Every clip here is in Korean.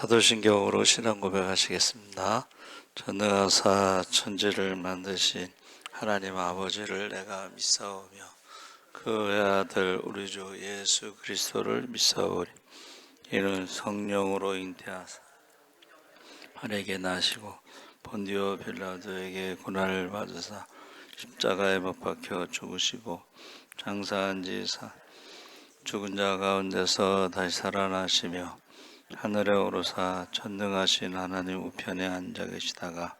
사도신경으로 신앙 고백하시겠습니다. 전능하사 천지를 만드신 하나님 아버지를 내가 믿사오며 그 외아들 우리 주 예수 그리스도를 믿사오리 이는 성령으로 잉태하사 하에게 나시고 본디오 빌라도에게 고난을 받으사 십자가에 못 박혀 죽으시고 장사한 지사 죽은 자 가운데서 다시 살아나시며 하늘에 오르사 전능하신 하나님 우편에 앉아 계시다가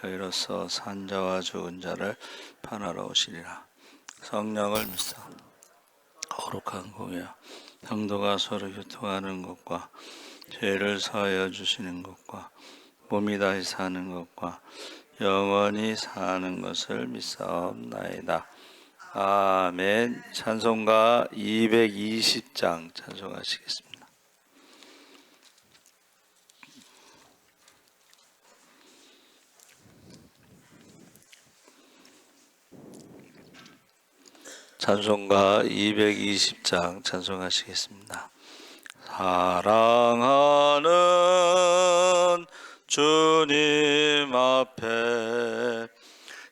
저희로서 산자와 죽은 자를 판하러 오시리라 성령을 믿사 거룩한 공여 성도가 서로 교통하는 것과 죄를 사하여 주시는 것과 몸이 다시 사는 것과 영원히 사는 것을 믿사옵나이다. 아멘. 찬송가 220장 찬송하시겠습니다. 찬송가 220장 찬송하시겠습니다. 사랑하는 주님 앞에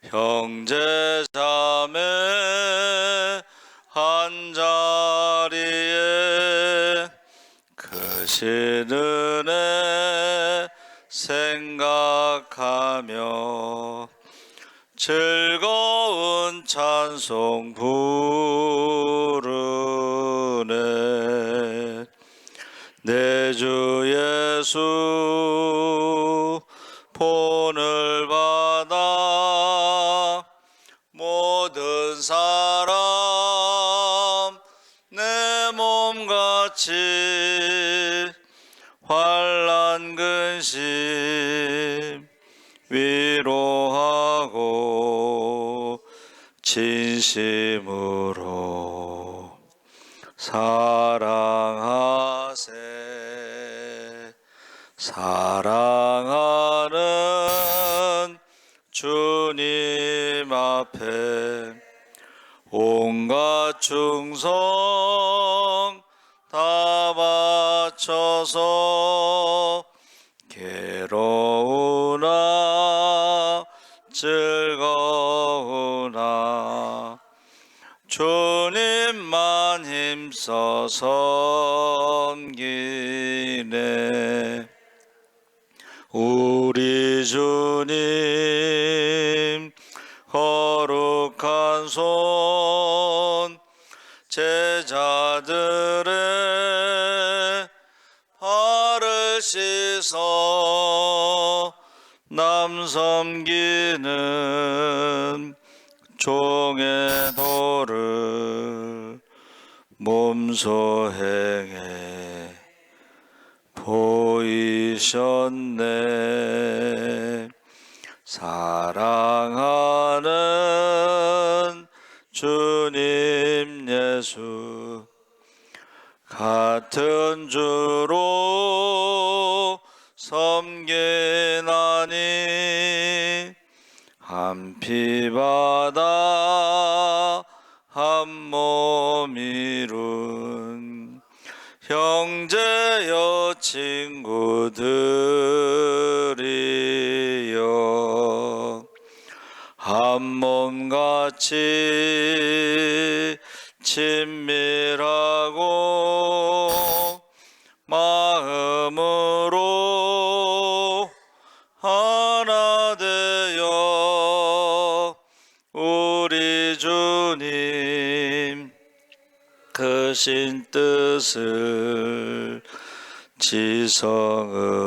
형제 자매 한 자리에 크신 은혜 생각하며 즐거운 찬송 부르네. 내 주 예수 본을 받아 모든 사람 내 몸같이 환란 근심 진심으로 사랑하세. 사랑하는 주님 앞에 온갖 충성 다 바쳐서 힘써 섬기네 우리 주님 거룩한 손 제자들의 발을 씻어 남 섬기 형제여 친구들이여. 한 몸같이 친밀하고 마음으로 하나 되어 우리 주님 크신 뜻 을 지성으로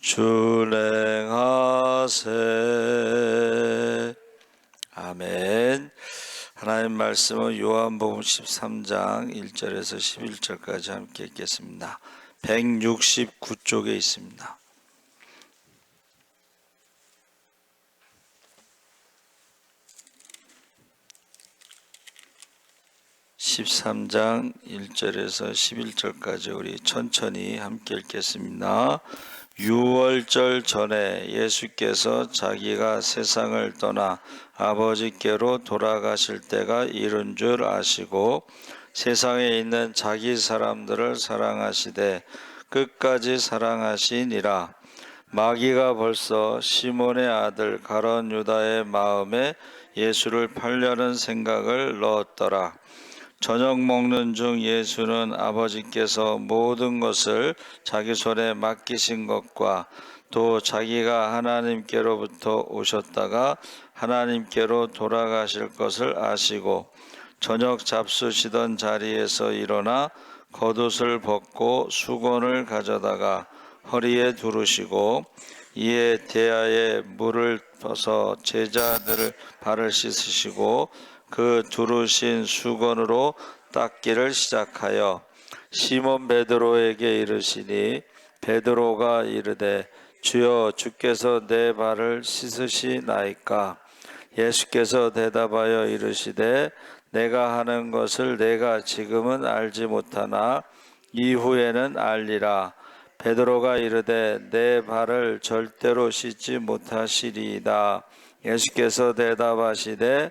준행하세. 아멘. 하나님 말씀은 요한복음 13장 1절에서 11절까지 함께 읽겠습니다. 169쪽에 있습니다 13장 1절에서 11절까지 우리 천천히 함께 읽겠습니다. 6월절 전에 예수께서 자기가 세상을 떠나 아버지께로 돌아가실 때가 이른 줄 아시고 세상에 있는 자기 사람들을 사랑하시되 끝까지 사랑하시니라. 마귀가 벌써 시몬의 아들 가론 유다의 마음에 예수를 팔려는 생각을 넣었더라. 저녁 먹는 중 예수는 아버지께서 모든 것을 자기 손에 맡기신 것과 또 자기가 하나님께로부터 오셨다가 하나님께로 돌아가실 것을 아시고 저녁 잡수시던 자리에서 일어나 겉옷을 벗고 수건을 가져다가 허리에 두르시고 이에 대야에 물을 떠서 제자들을 발을 씻으시고 그 두르신 수건으로 닦기를 시작하여 시몬 베드로에게 이르시니 베드로가 이르되 주여 주께서 내 발을 씻으시나이까? 예수께서 대답하여 이르시되 내가 하는 것을 내가 지금은 알지 못하나 이후에는 알리라. 베드로가 이르되 내 발을 절대로 씻지 못하시리이다. 예수께서 대답하시되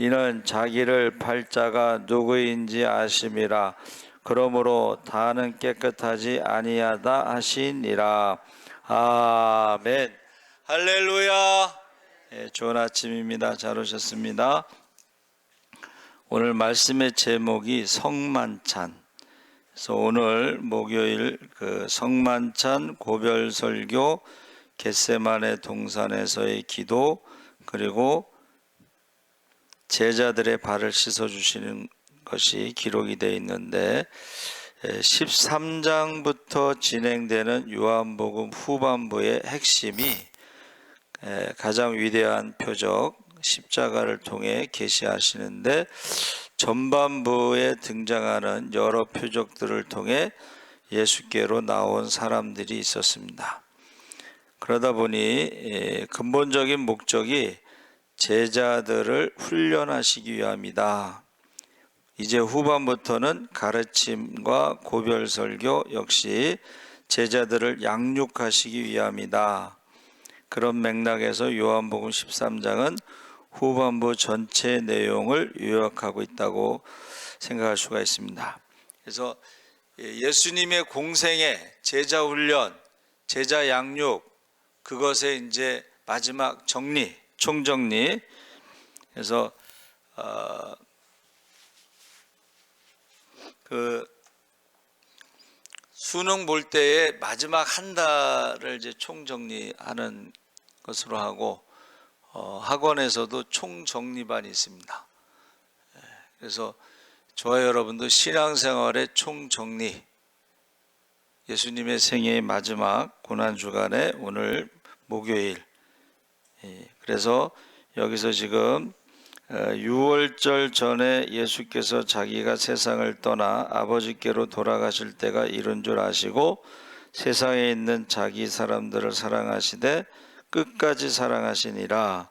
이는 자기를 팔자가 누구인지 아심이라. 그러므로 다는 깨끗하지 아니하다 하시니라. 아멘. 할렐루야. 예, 좋은 아침입니다. 잘 오셨습니다. 오늘 말씀의 제목이 성만찬. 그래서 오늘 목요일 그 성만찬 고별 설교 겟세만의 동산에서의 기도 그리고 제자들의 발을 씻어 주시는 것이 기록이 되어 있는데 13장부터 진행되는 요한복음 후반부의 핵심이 에, 가장 위대한 표적 십자가를 통해 계시하시는데 전반부에 등장하는 여러 표적들을 통해 예수께로 나온 사람들이 있었습니다. 그러다 보니 에, 근본적인 목적이 제자들을 훈련하시기 위함이다. 이제 후반부터는 가르침과 고별 설교 역시 제자들을 양육하시기 위함이다. 그런 맥락에서 요한복음 13장은 후반부 전체 내용을 요약하고 있다고 생각할 수가 있습니다. 그래서 예수님의 공생애, 제자 훈련, 제자 양육 그것의 이제 마지막 정리, 총정리. 그래서 어, 그 수능 볼 때에 마지막 한 달을 이제 총정리하는 것으로 하고 어, 학원에서도 총정리반이 있습니다. 예, 그래서 저와 여러분도 신앙생활의 총정리 예수님의 생애의 마지막 고난 주간에 오늘 목요일 예, 그래서 여기서 지금 6월절 전에 예수께서 자기가 세상을 떠나 아버지께로 돌아가실 때가 이른 줄 아시고 세상에 있는 자기 사람들을 사랑하시되 끝까지 사랑하시니라.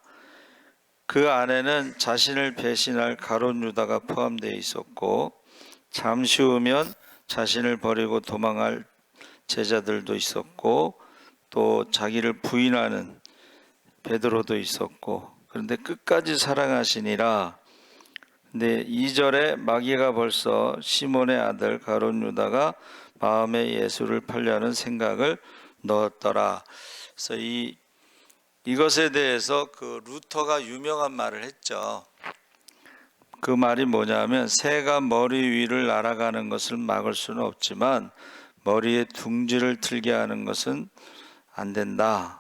그 안에는 자신을 배신할 가론 유다가 포함되어 있었고 잠시 후면 자신을 버리고 도망할 제자들도 있었고 또 자기를 부인하는 베드로도 있었고 그런데 끝까지 사랑하시니라. 근데 2절에 마귀가 벌써 시몬의 아들 가론 유다가 마음에 예수를 팔려는 생각을 넣었더라. 그래서 이 이것에 대해서 그 루터가 유명한 말을 했죠. 그 말이 뭐냐면 새가 머리 위를 날아가는 것을 막을 수는 없지만 머리에 둥지를 틀게 하는 것은 안 된다.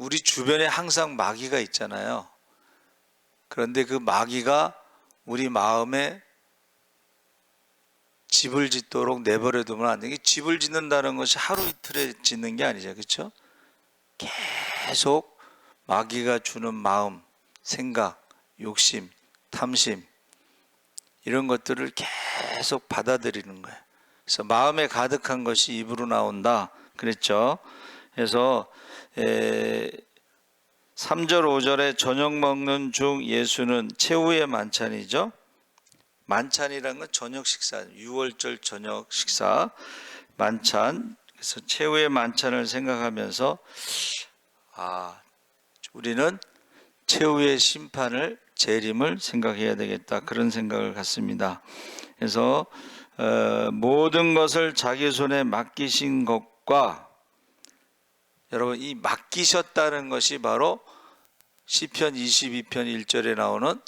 우리 주변에 항상 마귀가 있잖아요. 그런데 그 마귀가 우리 마음에 집을 짓도록 내버려 두면 안 되게 집을 짓는다는 것이 하루 이틀에 짓는 게 아니죠. 그렇죠? 계속 마귀가 주는 마음, 생각, 욕심, 탐심 이런 것들을 계속 받아들이는 거예요. 그래서 마음에 가득한 것이 입으로 나온다 그랬죠. 그래서 에, 3절 5절에 저녁 먹는 중 예수는 최후의 만찬이죠. 만찬이란 건 저녁 식사, 6월절 저녁 식사 만찬. 그래서 최후의 만찬을 생각하면서 아, 우리는 최후의 심판을 재림을 생각해야 되겠다 그런 생각을 갖습니다. 그래서 어, 모든 것을 자기 손에 맡기신 것과 여러분 이 맡기셨다는 것이 바로 시편 22편 1절에 나오는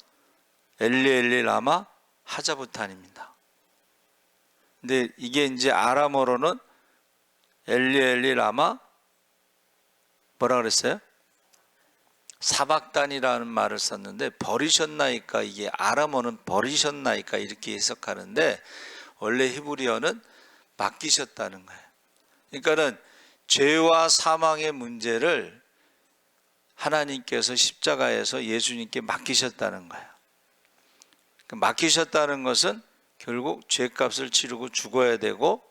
엘리 엘리 라마 하자부탄입니다. 근데 이게 이제 아람어로는 엘리 엘리 라마 뭐라 그랬어요? 사박단이라는 말을 썼는데 버리셨나이까 이게 아람어는 버리셨나이까 이렇게 해석하는데 원래 히브리어는 맡기셨다는 거예요. 그러니까는 죄와 사망의 문제를 하나님께서 십자가에서 예수님께 맡기셨다는 거예요. 그 맡기셨다는 것은 결국 죄값을 치르고 죽어야 되고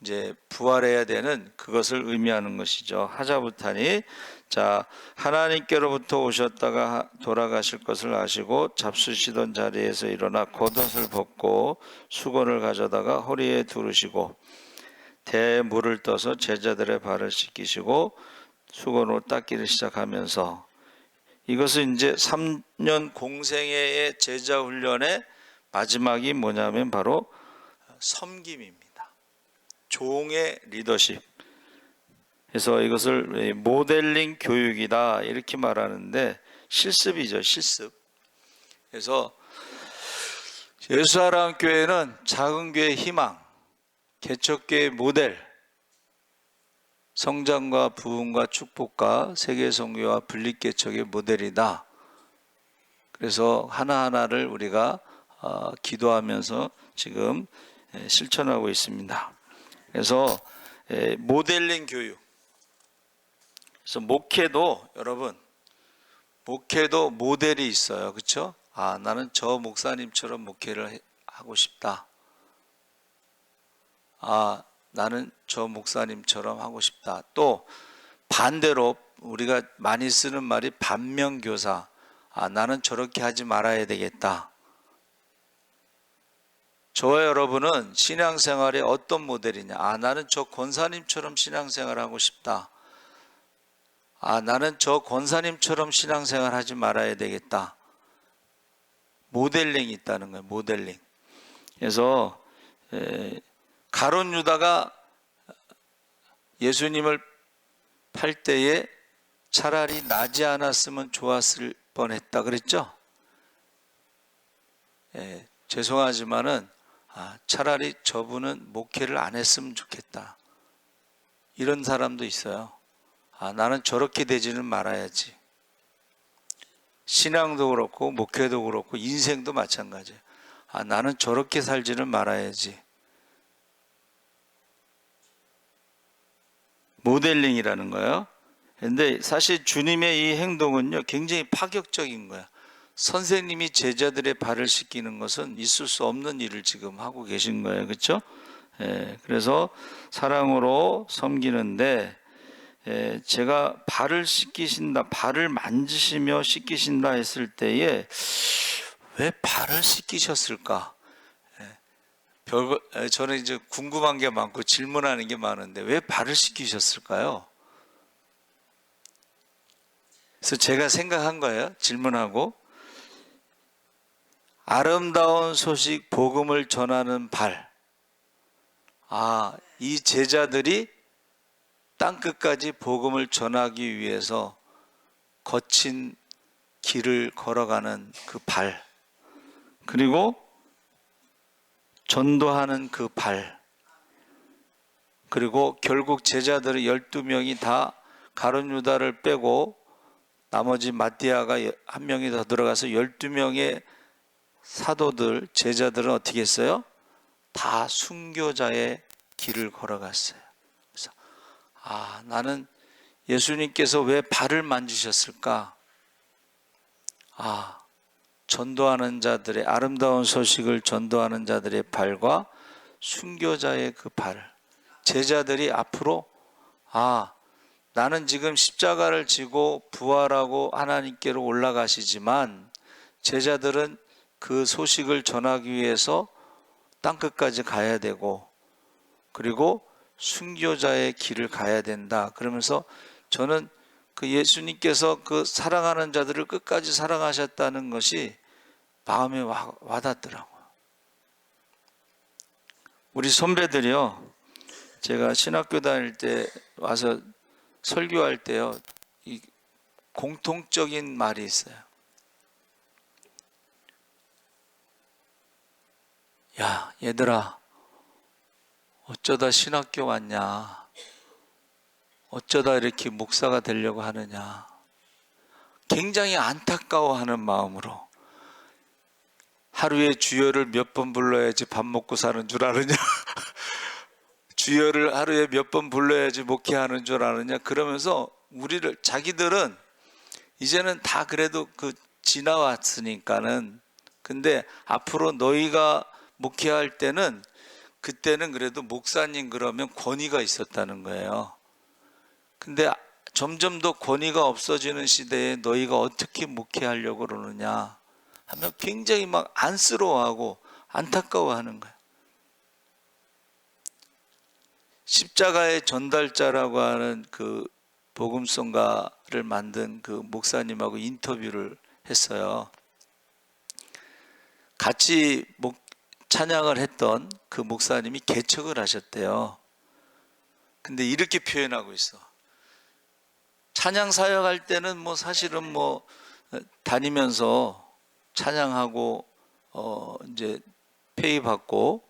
이제 부활해야 되는 그것을 의미하는 것이죠. 하자부탄이 자 하나님께로부터 오셨다가 돌아가실 것을 아시고 잡수시던 자리에서 일어나 겉옷을 벗고 수건을 가져다가 허리에 두르시고 대물을 떠서 제자들의 발을 씻기시고 수건으로 닦기를 시작하면서 이것은 이제 3년 공생애의 제자 훈련의 마지막이 뭐냐면 바로 섬김입니다. 종의 리더십. 그래서 이것을 모델링 교육이다 이렇게 말하는데 실습이죠, 실습. 그래서 예수사랑 교회는 작은 교회 희망, 개척교회 모델, 성장과 부흥과 축복과 세계 선교와 분립 개척의 모델이다. 그래서 하나하나를 우리가 어, 기도하면서 지금 에, 실천하고 있습니다. 그래서 에, 모델링 교육. 그래서 목회도 여러분 목회도 모델이 있어요. 그렇죠? 아, 나는 저 목사님처럼 목회를 해- 하고 싶다. 아, 나는 저 목사님처럼 하고 싶다. 또 반대로 우리가 많이 쓰는 말이 반면교사. 아, 나는 저렇게 하지 말아야 되겠다. 저와 여러분은 신앙생활의 어떤 모델이냐? 아, 나는 저 권사님처럼 신앙생활 하고 싶다. 아, 나는 저 권사님처럼 신앙생활 하지 말아야 되겠다. 모델링이 있다는 거예요. 모델링. 그래서 에, 가론 유다가 예수님을 팔 때에 차라리 나지 않았으면 좋았을 뻔했다 그랬죠? 예, 죄송하지만은 아, 차라리 저분은 목회를 안 했으면 좋겠다. 이런 사람도 있어요. 아, 나는 저렇게 되지는 말아야지. 신앙도 그렇고 목회도 그렇고 인생도 마찬가지예요. 아, 나는 저렇게 살지는 말아야지. 모델링이라는 거예요. 근데 사실 주님의 이 행동은요, 굉장히 파격적인 거야. 선생님이 제자들의 발을 씻기는 것은 있을 수 없는 일을 지금 하고 계신 거예요. 그렇죠? 예, 그래서 사랑으로 섬기는데 예, 제가 발을 씻기신다, 발을 만지시며 씻기신다 했을 때에 왜 발을 씻기셨을까? 예, 저는 이제 궁금한 게 많고 질문하는 게 많은데 왜 발을 씻기셨을까요? 그래서 제가 생각한 거예요. 질문하고 아름다운 소식 복음을 전하는 발. 아, 이 제자들이 땅 끝까지 복음을 전하기 위해서 거친 길을 걸어가는 그 발. 그리고 전도하는 그 발. 그리고 결국 제자들의 12명이 다 가론 유다를 빼고 나머지 마띠아가 한 명이 더 들어가서 12명의 사도들, 제자들은 어떻게 했어요? 다 순교자의 길을 걸어갔어요. 그래서 아, 나는 예수님께서 왜 발을 만지셨을까? 아, 전도하는 자들의 아름다운 소식을 전도하는 자들의 발과 순교자의 그 발. 제자들이 앞으로 아 나는 지금 십자가를 지고 부활하고 하나님께로 올라가시지만 제자들은 그 소식을 전하기 위해서 땅 끝까지 가야 되고 그리고 순교자의 길을 가야 된다. 그러면서 저는 그 예수님께서 그 사랑하는 자들을 끝까지 사랑하셨다는 것이 마음에 와, 와닿더라고요. 우리 선배들이요. 제가 신학교 다닐 때 와서 설교할 때요. 이 공통적인 말이 있어요. 야, 얘들아. 어쩌다 신학교 왔냐? 어쩌다 이렇게 목사가 되려고 하느냐? 굉장히 안타까워하는 마음으로 하루에 주여를 몇 번 불러야지 밥 먹고 사는 줄 아느냐? 주여를 하루에 몇 번 불러야지 목회하는 줄 아느냐? 그러면서 우리를 자기들은 이제는 다 그래도 그 지나왔으니까는 근데 앞으로 너희가 목회할 때는 그때는 그래도 목사님 그러면 권위가 있었다는 거예요. 근데 점점 더 권위가 없어지는 시대에 너희가 어떻게 목회하려고 그러느냐 하면 굉장히 막 안쓰러워하고 안타까워하는 거예요. 십자가의 전달자라고 하는 그 복음성가를 만든 그 목사님하고 인터뷰를 했어요. 같이 목, 찬양을 했던 그 목사님이 개척을 하셨대요. 근데 이렇게 표현하고 있어. 찬양 사역할 때는 뭐 사실은 뭐 다니면서 찬양하고 어 이제 페이 받고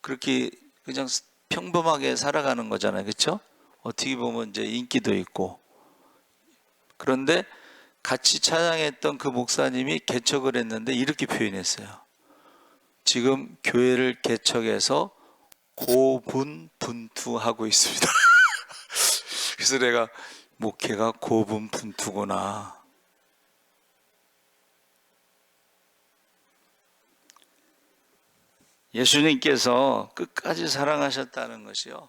그렇게 그냥 평범하게 살아가는 거잖아요. 그렇죠? 어떻게 보면 이제 인기도 있고. 그런데 같이 찬양했던 그 목사님이 개척을 했는데 이렇게 표현했어요. 지금 교회를 개척해서 고분분투하고 있습니다. 그래서 내가 목회가 고분분투구나. 예수님께서 끝까지 사랑하셨다는 것이요.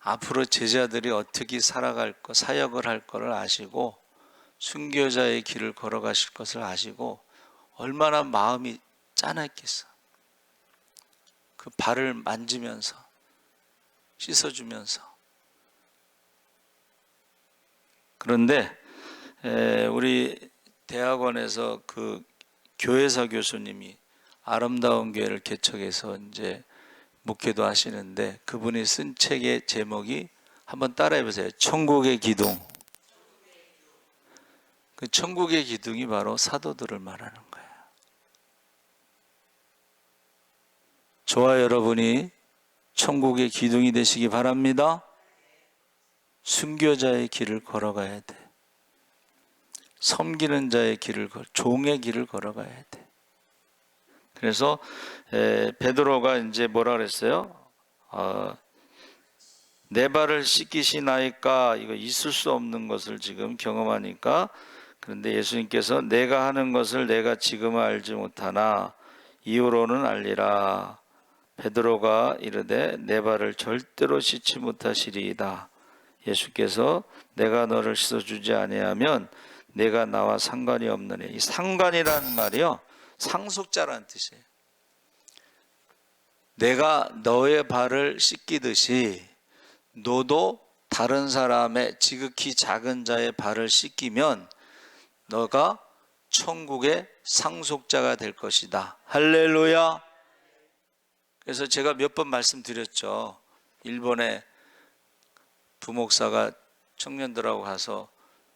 앞으로 제자들이 어떻게 살아갈 것, 사역을 할 것을 아시고 순교자의 길을 걸어가실 것을 아시고 얼마나 마음이 짠했겠어. 그 발을 만지면서 씻어주면서 그런데 우리 대학원에서 그 교회사 교수님이 아름다운 교회를 개척해서 이제 목회도 하시는데 그분이 쓴 책의 제목이 한번 따라해 보세요. 천국의 기둥. 그 천국의 기둥이 바로 사도들을 말하는 거예요. 저와 여러분이 천국의 기둥이 되시기 바랍니다. 순교자의 길을 걸어가야 돼. 섬기는 자의 길을 걸, 종의 길을 걸어가야 돼. 그래서 에, 베드로가 이제 뭐라 그랬어요? 어, 내 발을 씻기시나이까 이거 있을 수 없는 것을 지금 경험하니까 그런데 예수님께서 내가 하는 것을 내가 지금 알지 못하나 이후로는 알리라. 베드로가 이르되 내 발을 절대로 씻지 못하시리이다. 예수께서 내가 너를 씻어주지 아니하면 내가 나와 상관이 없느니 이 상관이라는 말이요 상속자라는 뜻이에요. 내가 너의 발을 씻기듯이 너도 다른 사람의 지극히 작은 자의 발을 씻기면 너가 천국의 상속자가 될 것이다. 할렐루야. 그래서 제가 몇 번 말씀드렸죠. 일본에 부목사가 청년들하고 가서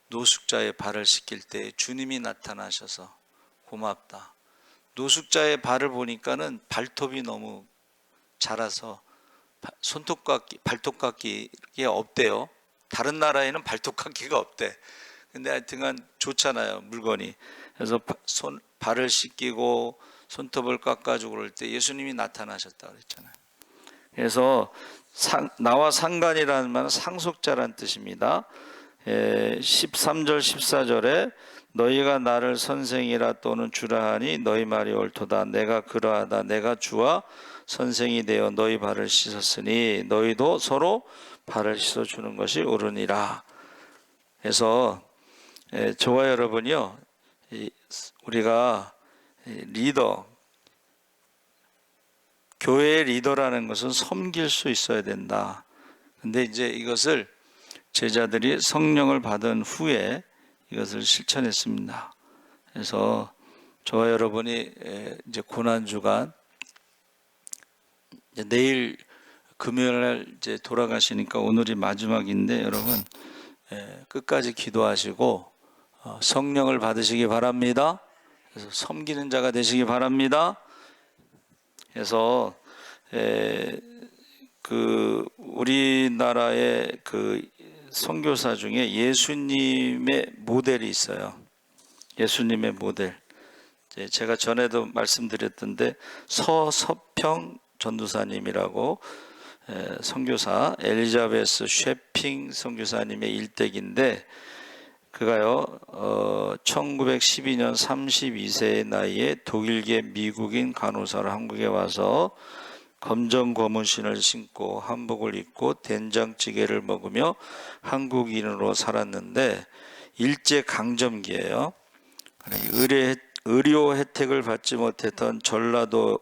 노숙자의 발을 씻길 때 주님이 나타나셔서 고맙다. 노숙자의 발을 보니까는 발톱이 너무 자라서 손톱깎이, 발톱깎이게 없대요. 다른 나라에는 발톱깎이가 없대. 근데 하여튼간 좋잖아요, 물건이. 그래서 손, 발을 씻기고 손톱을 깎아주고 그럴 때 예수님이 나타나셨다 그랬잖아요. 그래서 상, 나와 상관이라는 말은 상속자란 뜻입니다. 에, 13절 14절에 너희가 나를 선생이라 또는 주라 하니 너희 말이 옳도다. 내가 그러하다. 내가 주와 선생이 되어 너희 발을 씻었으니 너희도 서로 발을 씻어 주는 것이 옳으니라. 그래서 에, 저와 여러분이요 이, 우리가 이 리더 교회의 리더라는 것은 섬길 수 있어야 된다. 근데 이제 이것을 제자들이 성령을 받은 후에 이것을 실천했습니다. 그래서 저와 여러분이 에, 이제 고난 주간 내일 금요일 날 이제 돌아가시니까 오늘이 마지막인데 여러분 에, 끝까지 기도하시고 어, 성령을 받으시기 바랍니다. 그래서 섬기는 자가 되시기 바랍니다. 그래서 에, 그 우리나라의 그 선교사 중에 예수님의 모델이 있어요. 예수님의 모델. 제가 전에도 말씀드렸던데 서서평 전도사님이라고 에, 선교사 엘리자베스 쉐핑 선교사님의 일대기인데 그가요 어, 1912년 32세의 나이에 독일계 미국인 간호사로 한국에 와서 검정 고문신을 신고 한복을 입고 된장찌개를 먹으며 한국인으로 살았는데 일제 강점기예요. 의료, 의료 혜택을 받지 못했던 전라도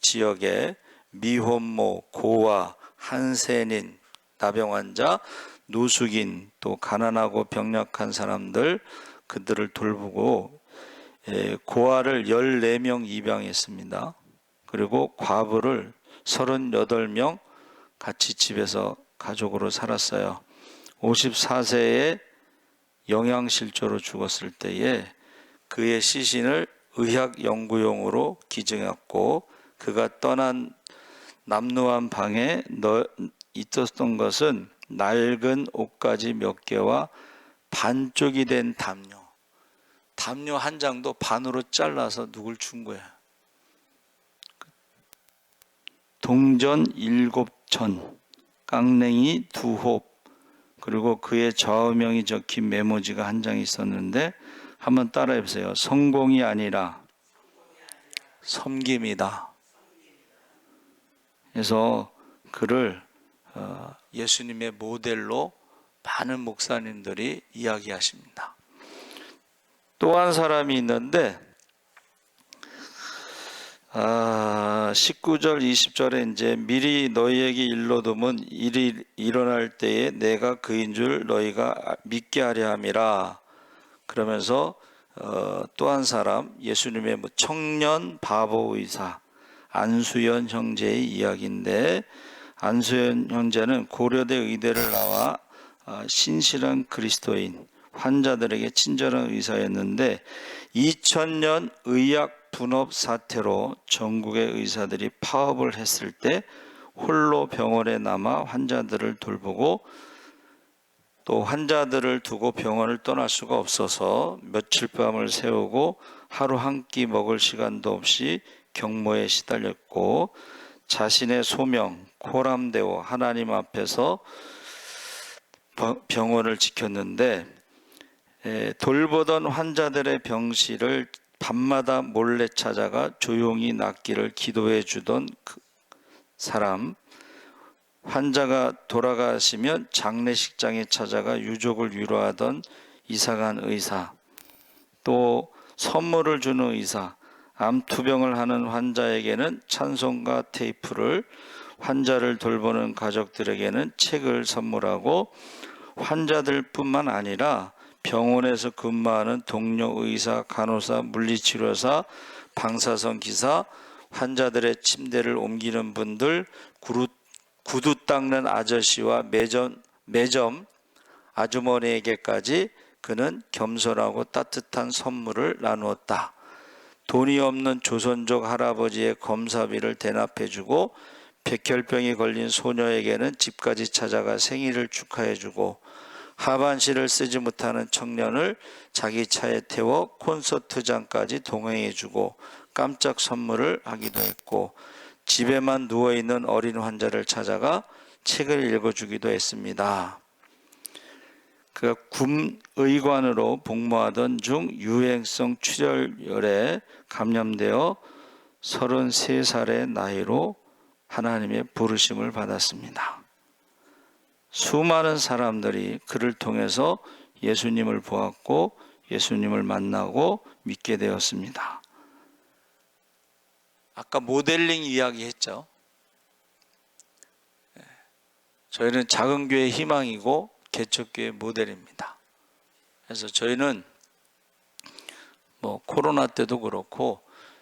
지역에 미혼모, 고아, 한센인, 나병 환자, 노숙인, 또 가난하고 병약한 사람들 그들을 돌보고 예, 고아를 14명 입양했습니다. 그리고 과부를 38명 같이 집에서 가족으로 살았어요. 54세에 영양실조로 죽었을 때에 그의 시신을 의학 연구용으로 기증했고 그가 떠난 남루한 방에 너, 있었던 것은 낡은 옷가지 몇 개와 반쪽이 된 담요. 담요 한 장도 반으로 잘라서 누굴 준 거야. 동전 일곱 천, 깡냉이 두 홉, 그리고 그의 좌우명이 적힌 메모지가 한 장 있었는데 한번 따라해 보세요. 성공이 아니라 섬김이다. 그래서 그를 어, 예수님의 모델로 많은 목사님들이 이야기하십니다. 또 한 사람이 있는데 아, 19절 20절에 이제 미리 너희에게 일러두면 일이 일어날 때에 내가 그인 줄 너희가 믿게 하려 함이라. 그러면서 어, 또한 사람 예수님의 뭐 청년 바보 의사 안수연 형제의 이야기인데 안수연 형제는 고려대 의대를 나와 아, 신실한 그리스도인 환자들에게 친절한 의사였는데 2000년 의학 분업 사태로 전국의 의사들이 파업을 했을 때 홀로 병원에 남아 환자들을 돌보고 또 환자들을 두고 병원을 떠날 수가 없어서 며칠 밤을 새우고 하루 한 끼 먹을 시간도 없이 경모에 시달렸고 자신의 소명 코람되어 하나님 앞에서 병원을 지켰는데 돌보던 환자들의 병실을 밤마다 몰래 찾아가 조용히 낫기를 기도해 주던 그 사람. 환자가 돌아가시면 장례식장에 찾아가 유족을 위로하던 이사간 의사. 또 선물을 주는 의사. 암투병을 하는 환자에게는 찬송가 테이프를 환자를 돌보는 가족들에게는 책을 선물하고 환자들뿐만 아니라 병원에서 근무하는 동료 의사, 간호사, 물리치료사, 방사선 기사, 환자들의 침대를 옮기는 분들, 구루, 구두 닦는 아저씨와 매점, 매점 아주머니에게까지 그는 겸손하고 따뜻한 선물을 나누었다. 돈이 없는 조선족 할아버지의 검사비를 대납해주고 백혈병이 걸린 소녀에게는 집까지 찾아가 생일을 축하해주고 하반신을 쓰지 못하는 청년을 자기 차에 태워 콘서트장까지 동행해주고 깜짝 선물을 하기도 했고 집에만 누워있는 어린 환자를 찾아가 책을 읽어주기도 했습니다. 그가 군의관으로 복무하던 중 유행성 출혈열에 감염되어 33살의 나이로 하나님의 부르심을 받았습니다. 수많은 사람들이 그를 통해서 예수님을 보았고 예수님을 만나고 믿게 되었습니다. 아까 모델링 이야기 했죠. 예. 저희는 작은 교회 희망이고 개척교회 모델입니다. 그래서 저희는 뭐 코로나 때도 그렇고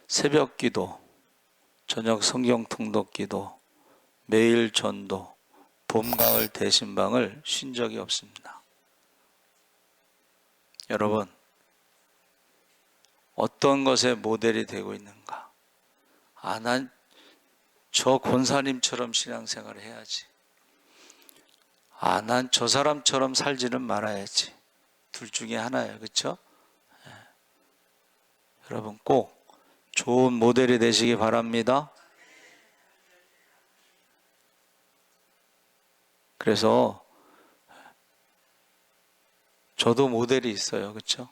새벽 기도, 저녁 성경 통독 기도, 매일 전도, 봄, 가을 대신방을 쉰 적이 없습니다. 여러분, 어떤 것에 모델이 되고 있는가? 아, 난 저 권사님처럼 신앙생활을 해야지. 아, 난 저 사람처럼 살지는 말아야지. 둘 중에 하나예요. 그렇죠? 여러분 꼭 좋은 모델이 되시기 바랍니다. 그래서 저도 모델이 있어요. 그렇죠?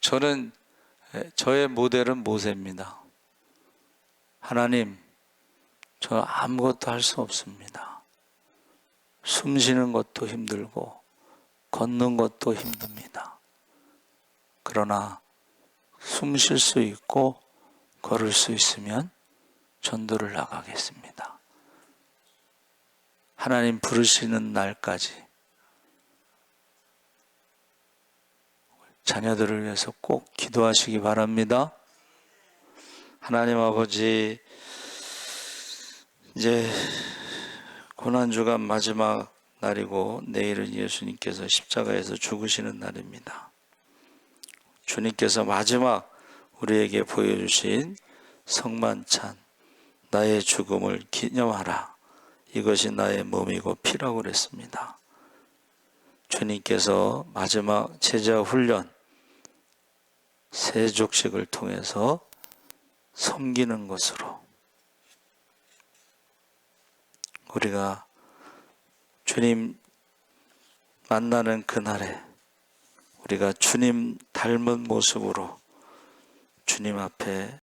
저는 예, 저의 모델은 모세입니다. 하나님, 저 아무것도 할 수 없습니다. 숨 쉬는 것도 힘들고 걷는 것도 힘듭니다. 그러나 숨 쉴 수 있고 걸을 수 있으면 전도를 나가겠습니다. 하나님 부르시는 날까지 자녀들을 위해서 꼭 기도하시기 바랍니다. 하나님 아버지, 이제 고난주간 마지막 날이고 내일은 예수님께서 십자가에서 죽으시는 날입니다. 주님께서 마지막 우리에게 보여주신 성만찬, 나의 죽음을 기념하라. 이것이 나의 몸이고 피라고 그랬습니다. 주님께서 마지막 제자 훈련, 세족식을 통해서 섬기는 것으로 우리가 주님 만나는 그날에 우리가 주님 닮은 모습으로 주님 앞에